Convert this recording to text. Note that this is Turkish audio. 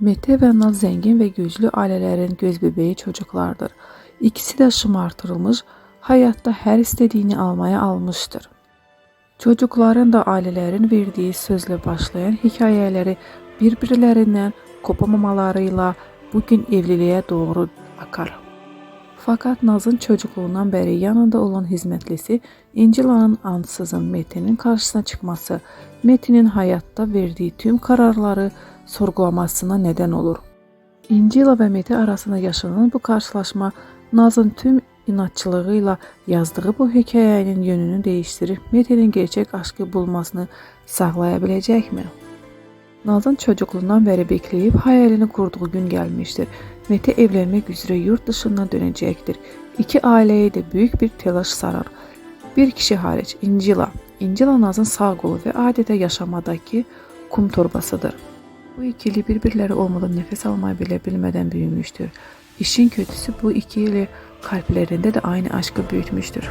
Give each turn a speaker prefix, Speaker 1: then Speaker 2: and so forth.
Speaker 1: Mete ve Naz zengin ve güçlü ailelerin göz bebeği çocuklardır. İkisi de şımartılmış, hayatta her istediğini almaya almıştır. Çocukların da ailelerin verdiği sözle başlayan hikayeleri birbirlerinden kopamamalarıyla bugün evliliğe doğru akar. Fakat Naz'ın çocukluğundan beri yanında olan hizmetlisi İncila'nın ansızın Metin'in karşısına çıkması, Metin'in hayatta verdiği tüm kararları sorgulamasına neden olur. İncila ve Mete arasında yaşanan bu karşılaşma Naz'ın tüm inatçılığıyla yazdığı bu hikayenin yönünü değiştirip Mete'nin gerçek aşkı bulmasını sağlayabilecek mi? Naz'ın çocukluğundan beri bekleyip hayalini kurduğu gün gelmiştir. Mete evlenmek üzere yurt dışına dönecektir. İki aileyi de büyük bir telaş sarar. Bir kişi hariç İncila. İncila Naz'ın sağ kolu ve adeta yaşamadaki kum torbasıdır. Bu ikili birbirleri olmadan nefes almayı bile bilmeden büyümüştür. İşin kötüsü bu ikili kalplerinde de aynı aşkı büyütmüştür.